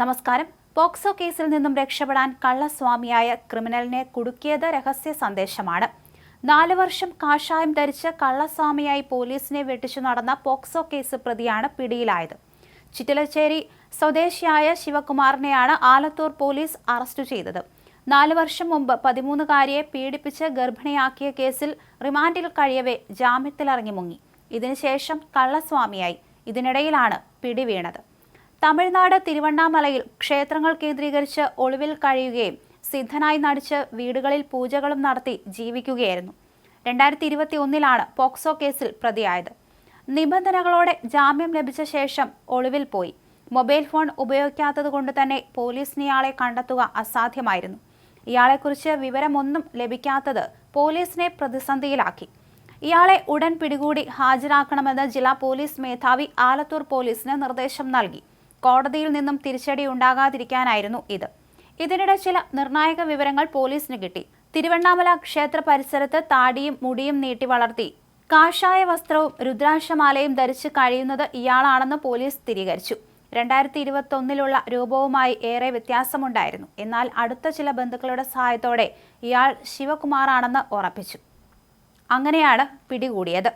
നമസ്കാരം. പോക്സോ കേസിൽ നിന്നും രക്ഷപ്പെടാൻ കള്ളസ്വാമിയായ ക്രിമിനലിനെ കുടുക്കിയത് രഹസ്യ സന്ദേശമാണ്. നാല് വർഷം കാഷായം ധരിച്ച് കള്ളസ്വാമിയായി പോലീസിനെ വെട്ടിച്ചു നടന്ന പോക്സോ കേസ് പ്രതിയാണ് പിടിയിലായത്. ചിറ്റലച്ചേരി സ്വദേശിയായ ശിവകുമാറിനെയാണ് ആലത്തൂർ പോലീസ് അറസ്റ്റ് ചെയ്തത്. നാല് വർഷം മുമ്പ് പതിമൂന്നുകാരിയെ പീഡിപ്പിച്ച് ഗർഭിണിയാക്കിയ കേസിൽ റിമാൻഡിൽ കഴിയവേ ജാമ്യത്തിലിറങ്ങി മുങ്ങി. ഇതിനുശേഷം കള്ളസ്വാമിയായി. ഇതിനിടയിലാണ് പിടിവീണത്. തമിഴ്നാട് തിരുവണ്ണാമലയിൽ ക്ഷേത്രങ്ങൾ കേന്ദ്രീകരിച്ച് ഒളിവിൽ കഴിയുകയും സിദ്ധനായി നടിച്ച് വീടുകളിൽ പൂജകളും നടത്തി ജീവിക്കുകയായിരുന്നു. രണ്ടായിരത്തി ഇരുപത്തി ഒന്നിലാണ് പോക്സോ കേസിൽ പ്രതിയായത്. നിബന്ധനകളോടെ ജാമ്യം ലഭിച്ച ശേഷം ഒളിവിൽ പോയി. മൊബൈൽ ഫോൺ ഉപയോഗിക്കാത്തത് കൊണ്ട് തന്നെ പോലീസിന് ഇയാളെ കണ്ടെത്തുക അസാധ്യമായിരുന്നു. ഇയാളെക്കുറിച്ച് വിവരമൊന്നും ലഭിക്കാത്തത് പോലീസിനെ പ്രതിസന്ധിയിലാക്കി. ഇയാളെ ഉടൻ പിടികൂടി ഹാജരാക്കണമെന്ന് ജില്ലാ പോലീസ് മേധാവി ആലത്തൂർ പോലീസിന് നിർദ്ദേശം നൽകി. കോടതിയിൽ നിന്നും തിരിച്ചടി ഉണ്ടാകാതിരിക്കാനായിരുന്നു ഇത്. ഇതിനിടെ ചില നിർണായക വിവരങ്ങൾ പോലീസിന് കിട്ടി. തിരുവണ്ണാമല ക്ഷേത്ര പരിസരത്ത് താടിയും മുടിയും നീട്ടി വളർത്തി. കാഷായ വസ്ത്രവും രുദ്രാക്ഷമാലയും ധരിച്ച് കഴിയുന്നത് ഇയാളാണെന്ന് പോലീസ് സ്ഥിരീകരിച്ചു. രണ്ടായിരത്തി ഇരുപത്തി ഒന്നിലുള്ള രൂപവുമായി ഏറെ വ്യത്യാസമുണ്ടായിരുന്നു. എന്നാൽ അടുത്ത ചില ബന്ധുക്കളുടെ സഹായത്തോടെ ഇയാൾ ശിവകുമാറാണെന്ന് ഉറപ്പിച്ചു. അങ്ങനെയാണ് പിടികൂടിയത്.